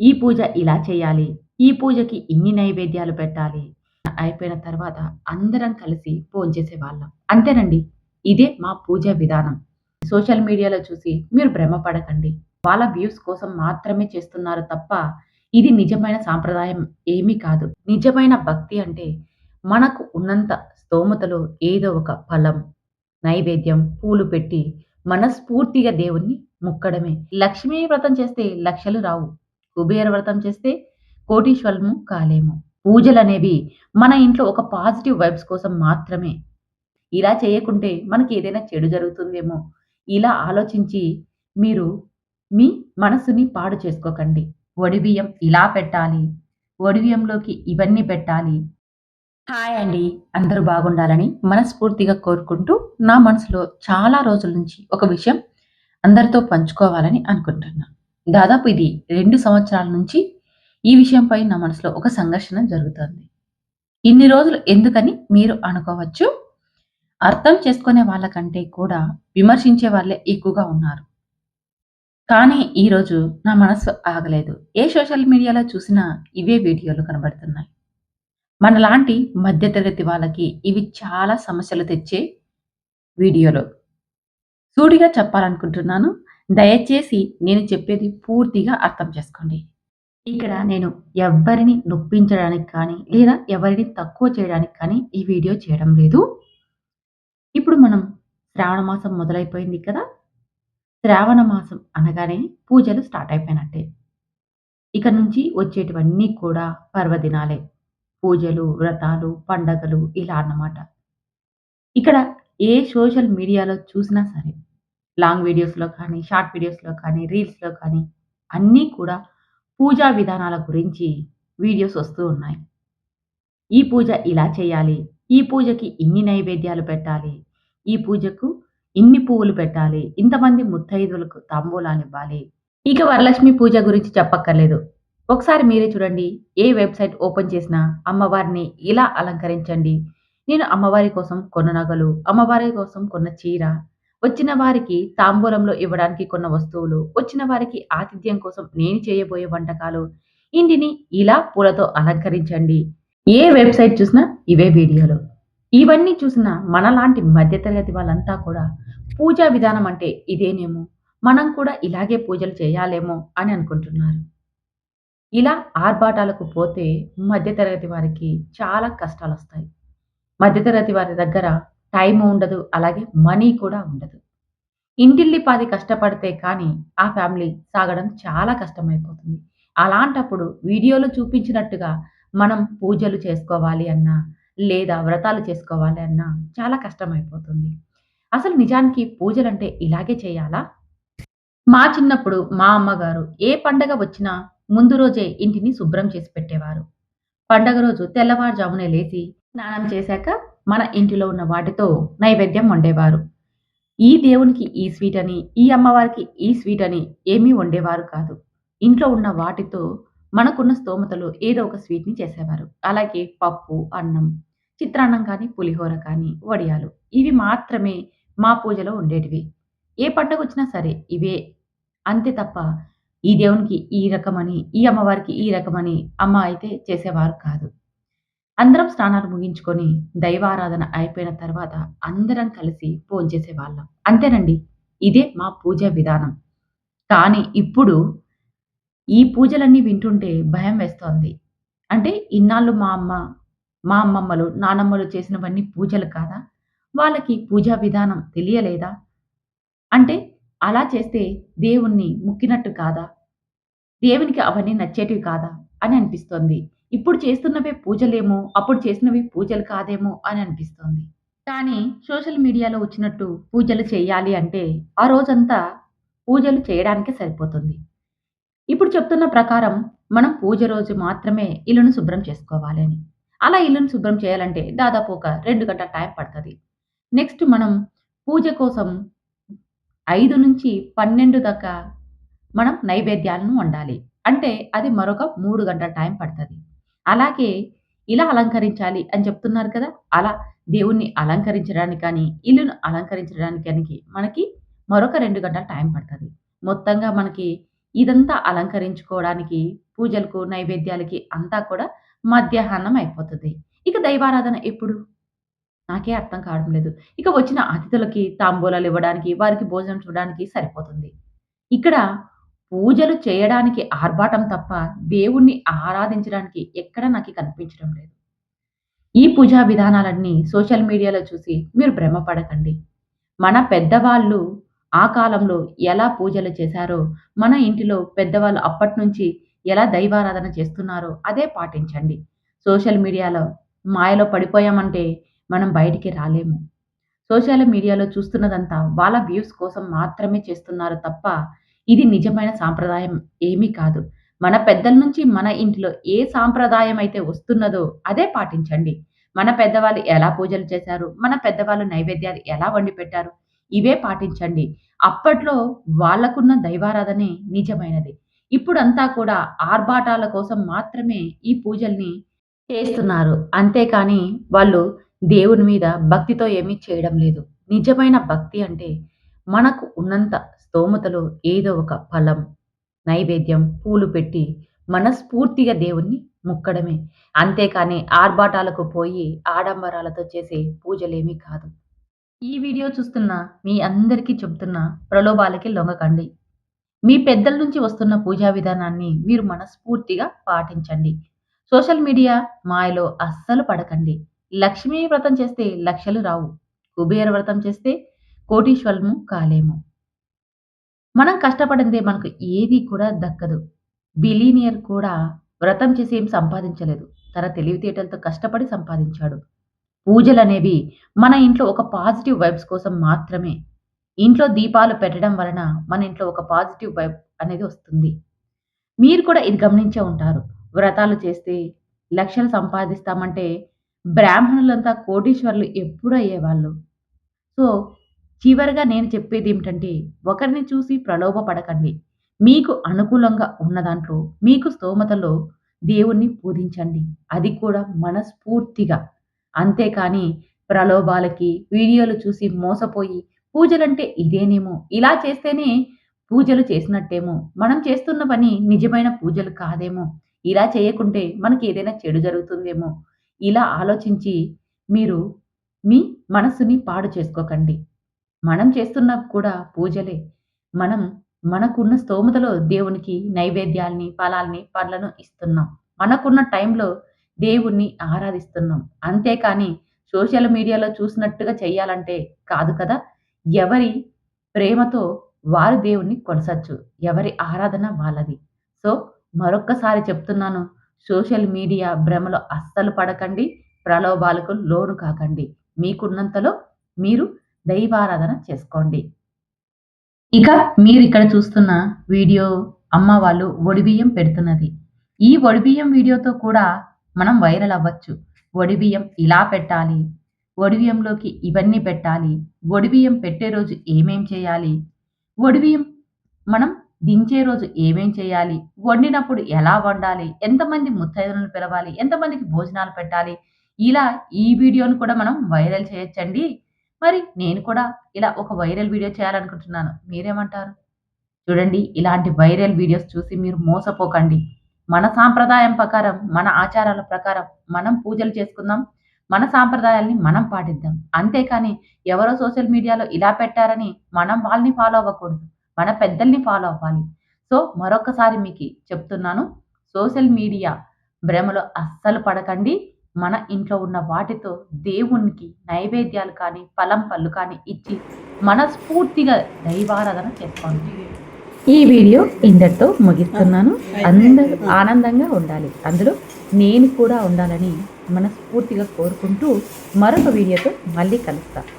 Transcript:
ఈ పూజ ఇలా చేయాలి. ఈ పూజకి ఇన్ని నైవేద్యాలు పెట్టాలి. అయిపోయిన తర్వాత అందరం కలిసి ఫోన్ చేసేవాళ్ళం అంతేనండి. ఇదే మా పూజ విధానం. సోషల్ మీడియాలో చూసి మీరు భ్రమపడకండి వాళ్ళ వ్యూస్ కోసం మాత్రమే చేస్తున్నారు తప్ప, ఇది నిజమైన సాంప్రదాయం ఏమీ కాదు. నిజమైన భక్తి అంటే మనకు ఉన్నంత స్తోమతలో ఏదో ఒక ఫలం, నైవేద్యం, పూలు పెట్టి మనస్ఫూర్తిగా దేవుణ్ణి మొక్కడమే. లక్ష్మీ వ్రతం చేస్తే లక్షలు రావు. కుబేర వ్రతం చేస్తే కోటీశ్వరము కాలేము. పూజలు అనేవి మన ఇంట్లో ఒక పాజిటివ్ వైబ్స్ కోసం మాత్రమే. ఇలా చేయకుంటే మనకి ఏదైనా చెడు జరుగుతుందేమో, ఇలా ఆలోచించి మీరు మీ మనసుని పాడు చేసుకోకండి. ఒడిబియ్యం ఇలా పెట్టాలి. ఒడిబియ్యంలోకి ఇవన్నీ పెట్టాలి. హాయ్ అండి. అందరూ బాగుండాలని మనస్ఫూర్తిగా కోరుకుంటూ, నా మనసులో చాలా రోజుల నుంచి ఒక విషయం అందరితో పంచుకోవాలని అనుకుంటున్నాను దాదాపు ఇది రెండు సంవత్సరాల నుంచి ఈ విషయంపై నా మనసులో ఒక సంఘర్షణ జరుగుతోంది. ఇన్ని రోజులు ఎందుకని మీరు అనుకోవచ్చు. అర్థం చేసుకునే వాళ్ళకంటే కూడా విమర్శించే వాళ్ళే ఎక్కువగా ఉన్నారు. కానీ ఈరోజు నా మనసు ఆగలేదు. ఏ సోషల్ మీడియాలో చూసినా ఇవే వీడియోలు కనబడుతున్నాయి. మనలాంటి మధ్యతరగతి వాళ్ళకి ఇవి చాలా సమస్యలు తెచ్చే వీడియోలు. సూటిగా చెప్పాలనుకుంటున్నాను. దయచేసి నేను చెప్పేది పూర్తిగా అర్థం చేసుకోండి. ఇక్కడ నేను ఎవ్వరిని నొప్పించడానికి కానీ, లేదా ఎవరిని తక్కువ చేయడానికి కానీ ఈ వీడియో చేయడం లేదు. ఇప్పుడు మనం శ్రావణ మాసం మొదలైపోయింది కదా! శ్రావణ మాసం అనగానే పూజలు స్టార్ట్ అయిపోయినట్టే. ఇక నుంచి వచ్చేటివన్నీ కూడా పర్వదినాలే. పూజలు, వ్రతాలు, పండగలు ఇలా అన్నమాట. ఇక్కడ ఏ సోషల్ మీడియాలో చూసినా సరే, లాంగ్ వీడియోస్‌లో కానీ, షార్ట్ వీడియోస్‌లో కానీ, రీల్స్‌లో కానీ అన్నీ కూడా పూజా విధానాల గురించి వీడియోస్ వస్తూ ఉన్నాయి. ఈ పూజ ఇలా చేయాలి. ఈ పూజకి ఇన్ని నైవేద్యాలు పెట్టాలి. ఈ పూజకు ఇన్ని పువ్వులు పెట్టాలి. ఇంతమంది ముత్తైదులకు తాంబూలాలు ఇవ్వాలి ఇక వరలక్ష్మి పూజ గురించి చెప్పక్కర్లేదు. ఒకసారి మీరే చూడండి. ఏ వెబ్‌సైట్ ఓపెన్ చేసినా అమ్మవారిని ఇలా అలంకరించండి. నేను అమ్మవారి కోసం కొన్న నగలు, అమ్మవారి కోసం కొన్న చీర, వచ్చిన వారికి తాంబూలంలో ఇవ్వడానికి కొన్న వస్తువులు, వచ్చిన వారికి ఆతిథ్యం కోసం నేను చేయబోయే వంటకాలు, ఇంటిని ఇలా పూలతో అలంకరించండి. ఏ వెబ్‌సైట్ చూసినా ఇవే వీడియోలు. ఇవన్నీ చూసిన మనలాంటి మధ్యతరగతి వాళ్ళంతా కూడా పూజా విధానం అంటే ఇదేనేమో! మనం కూడా ఇలాగే పూజలు చేయాలేమో అని అనుకుంటున్నారు. ఇలా ఆర్భాటాలకు పోతే మధ్యతరగతి వారికి చాలా కష్టాలు వస్తాయి మధ్యతరగతి వారి దగ్గర టైం ఉండదు. అలాగే మనీ కూడా ఉండదు. ఇంటిల్లిపాది కష్టపడితే కానీ ఆ ఫ్యామిలీ సాగడం చాలా కష్టమైపోతుంది. అలాంటప్పుడు వీడియోలో చూపించినట్టుగా మనం పూజలు చేసుకోవాలి అన్నా, లేదా వ్రతాలు చేసుకోవాలి అన్నా చాలా కష్టమైపోతుంది. అసలు నిజానికి పూజలంటే ఇలాగే చేయాలా? మా చిన్నప్పుడు మా అమ్మగారు ఏ పండగ వచ్చినా ముందు రోజే ఇంటిని శుభ్రం చేసి పెట్టేవారు. పండగ రోజు తెల్లవారుజామునే లేచి స్నానం చేశాక మన ఇంటిలో ఉన్న వాటితో నైవేద్యం వండేవారు. ఈ దేవునికి ఈ స్వీట్ అని, ఈ అమ్మవారికి ఈ స్వీట్ అని ఏమీ వండేవారు కాదు. ఇంట్లో ఉన్న వాటితో మనకున్న స్తోమతలో ఏదో ఒక స్వీట్‌ని చేసేవారు. అలాగే పప్పు, అన్నం, చిత్రాన్నం కానీ, పులిహోర కానీ, వడియాలు ఇవి మాత్రమే మా పూజలో ఉండేటివి. ఏ పండగొచ్చినా సరే ఇవే. అంతే తప్ప ఈ దేవునికి ఈ రకమని, ఈ అమ్మవారికి ఈ రకమని అమ్మ అయితే చేసేవారు కాదు. అందరం స్నానాలు ముగించుకొని దైవారాధన అయిపోయిన తర్వాత అందరం కలిసి భోంచేసేవాళ్ళం. అంతేనండి. ఇదే మా పూజా విధానం. కానీ ఇప్పుడు ఈ పూజలన్నీ వింటుంటే భయం వేస్తోంది. అంటే ఇన్నాళ్ళు మా అమ్మ, మా అమ్మమ్మలు, నానమ్మలు చేసినవన్నీ పూజలు కాదా? వాళ్ళకి పూజా విధానం తెలియలేదా? అంటే అలా చేస్తే దేవుణ్ణి ముక్కినట్టు కాదా? దేవునికి అవన్నీ నచ్చేటివి కాదా? అని అనిపిస్తోంది. ఇప్పుడు చేస్తున్నవే పూజలేమో, అప్పుడు చేసినవి పూజలు కాదేమో అని అనిపిస్తోంది. కానీ సోషల్ మీడియాలో వచ్చినట్టు పూజలు చేయాలి అంటే ఆ రోజంతా పూజలు చేయడానికే సరిపోతుంది. ఇప్పుడు చెప్తున్న ప్రకారం మనం పూజ రోజు మాత్రమే ఇల్లును శుభ్రం చేసుకోవాలి అని. అలా ఇల్లును శుభ్రం చేయాలంటే దాదాపు ఒక రెండు గంటల టైం పడుతుంది నెక్స్ట్ మనం పూజ కోసం 5-12 దాకా మనం నైవేద్యాలను వండాలి. అంటే అది మరొక మూడు గంటల టైం పడుతుంది అలాగే ఇలా అలంకరించాలి అని చెప్తున్నారు కదా! అలా దేవుణ్ణి అలంకరించడానికి కానీ, ఇల్లును అలంకరించడానికి మనకి మరొక రెండు గంటల టైం పడుతుంది మొత్తంగా మనకి ఇదంతా అలంకరించుకోవడానికి పూజలకు, నైవేద్యాలకి అంతా కూడా మధ్యాహ్నం అయిపోతుంది ఇక దైవారాధన ఎప్పుడు? నాకే అర్థం కావడం లేదు. ఇక వచ్చిన అతిథులకి తాంబూలాలు ఇవ్వడానికి, వారికి భోజనం చూడడానికి సరిపోతుంది. ఇక్కడ పూజలు చేయడానికి ఆర్భాటం తప్ప దేవుణ్ణి ఆరాధించడానికి ఎక్కడ నాకు కనిపించడం లేదు. ఈ పూజా విధానాలన్నీ సోషల్ మీడియాలో చూసి మీరు భ్రమపడకండి. మన పెద్దవాళ్ళు ఆ కాలంలో ఎలా పూజలు చేశారో, మన ఇంటిలో పెద్దవాళ్ళు అప్పటినుంచి ఎలా దైవారాధన చేస్తున్నారో అదే పాటించండి. సోషల్ మీడియాలో మాయలో పడిపోయామంటే మనం బయటికి రాలేము. సోషల్ మీడియాలో చూస్తున్నదంతా వాళ్ళ వ్యూస్ కోసం మాత్రమే చేస్తున్నారు తప్ప, ఇది నిజమైన సాంప్రదాయం ఏమీ కాదు. మన పెద్దల నుంచి మన ఇంట్లో ఏ సాంప్రదాయం అయితే వస్తున్నదో అదే పాటించండి. మన పెద్దవాళ్ళు ఎలా పూజలు చేశారు, మన పెద్దవాళ్ళు నైవేద్యాలు ఎలా వండిపెట్టారు, ఇవే పాటించండి. అప్పట్లో వాళ్ళకున్న దైవారాధనే నిజమైనది. ఇప్పుడంతా కూడా ఆర్భాటాల కోసం మాత్రమే ఈ పూజల్ని చేస్తున్నారు. అంతేకాని వాళ్ళు దేవుని మీద భక్తితో ఏమీ చేయడం లేదు. నిజమైన భక్తి అంటే మనకు ఉన్నంత స్తోమతలో ఏదో ఒక ఫలం, నైవేద్యం, పూలు పెట్టి మనస్ఫూర్తిగా దేవుణ్ణి మొక్కడమే. అంతేకాని ఆర్భాటాలకు పోయి ఆడంబరాలతో చేసే పూజలేమీ కాదు. ఈ వీడియో చూస్తున్న మీ అందరికీ చెబుతున్న ప్రలోభాలకి లొంగకండి. మీ పెద్దల నుంచి వస్తున్న పూజా విధానాన్ని మీరు మనస్ఫూర్తిగా పాటించండి. సోషల్ మీడియా మాయలో అస్సలు పడకండి. లక్ష్మీ వ్రతం చేస్తే లక్షలు రావు. కుబేర వ్రతం చేస్తే కోటీశ్వరము కాలేము. మనం కష్టపడిందే మనకు ఏది కూడా దక్కదు. బిలీనియర్ కూడా వ్రతం చేసి ఏం సంపాదించలేదు. తన తెలివితేటలతో కష్టపడి సంపాదించాడు. పూజలు అనేవి మన ఇంట్లో ఒక పాజిటివ్ వైబ్స్ కోసం మాత్రమే. ఇంట్లో దీపాలు పెట్టడం వలన మన ఇంట్లో ఒక పాజిటివ్ వైబ్ అనేది వస్తుంది. మీరు కూడా ఇది గమనించే ఉంటారు. వ్రతాలు చేస్తే లక్షలు సంపాదిస్తామంటే బ్రాహ్మణులంతా కోటీశ్వరులు ఎప్పుడు అయ్యేవాళ్ళు. సో, చివరిగా నేను చెప్పేది ఏమిటంటే ఒకరిని చూసి ప్రలోభ పడకండి. మీకు అనుకూలంగా ఉన్న దాంట్లో మీకు స్తోమతలో దేవుణ్ణి పూజించండి. అది కూడా మనస్ఫూర్తిగా. అంతేకాని ప్రలోభాలకి, వీడియోలు చూసి మోసపోయి పూజలంటే ఇదేనేమో, ఇలా చేస్తేనే పూజలు చేసినట్టేమో, మనం చేస్తున్న పని నిజమైన పూజలు కాదేమో, ఇలా చేయకుంటే మనకి ఏదైనా చెడు జరుగుతుందేమో, ఇలా ఆలోచించి మీరు మీ మనస్సుని పాడు చేసుకోకండి. మనం చేస్తున్న కూడా పూజలే. మనం మనకున్న స్తోమతలో దేవునికి నైవేద్యాల్ని, ఫలాల్ని, పండ్లను ఇస్తున్నాం. మనకున్న టైంలో దేవుణ్ణి ఆరాధిస్తున్నాం. అంతేకాని సోషల్ మీడియాలో చూసినట్టుగా చేయాలంటే కాదు కదా! ఎవరి ప్రేమతో వారు దేవుణ్ణి కొలసొచ్చు. ఎవరి ఆరాధన వాళ్ళది. సో, మరొక్కసారి చెప్తున్నాను. సోషల్ మీడియా భ్రమలో అస్సలు పడకండి. ప్రలోభాలకు లోను కాకండి. మీకున్నంతలో మీరు దైవారాధన చేసుకోండి. ఇక మీరు ఇక్కడ చూస్తున్న వీడియో అమ్మ వాళ్ళు ఒడిబియ్యం పెడుతున్నది. ఈ ఒడిబియ్యం వీడియోతో కూడా మనం వైరల్ అవ్వచ్చు. ఒడిబియ్యం ఇలా పెట్టాలి. ఒడిబియ్యంలోకి ఇవన్నీ పెట్టాలి. ఒడిబియ్యం పెట్టే రోజు ఏమేం చేయాలి? ఒడిబియ్యం మనం దించే రోజు ఏమేం చేయాలి? వండినప్పుడు ఎలా వండాలి? ఎంతమంది ముత్తైదులను పిలవాలి? ఎంతమందికి భోజనాలు పెట్టాలి? ఇలా ఈ వీడియోను కూడా మనం వైరల్ చేయొచ్చండి. మరి నేను కూడా ఇలా ఒక వైరల్ వీడియో చేయాలనుకుంటున్నాను. మీరేమంటారు? చూడండి ఇలాంటి వైరల్ వీడియోస్ చూసి మీరు మోసపోకండి. మన సాంప్రదాయం ప్రకారం, మన ఆచారాల ప్రకారం మనం పూజలు చేసుకుందాం. మన సాంప్రదాయాల్ని మనం పాటిద్దాం. అంతేకాని ఎవరో సోషల్ మీడియాలో ఇలా పెట్టారని మనం వాళ్ళని ఫాలో అవ్వకూడదు. మన పెద్దల్ని ఫాలో అవ్వాలి. సో, మరొకసారి మీకు చెప్తున్నాను. సోషల్ మీడియా భ్రమలో అస్సలు పడకండి. మన ఇంట్లో ఉన్న వాటితో దేవునికి నైవేద్యాలు కానీ, ఫలం, పళ్ళు కానీ ఇచ్చి మనస్ఫూర్తిగా దైవారాధన చేసుకోండి. ఈ వీడియో ఇంతటితో ముగిస్తున్నాను. అందరూ ఆనందంగా ఉండాలి. అందులో నేను కూడా ఉండాలని మనస్ఫూర్తిగా కోరుకుంటూ మరొక వీడియోతో మళ్ళీ కలుస్తాను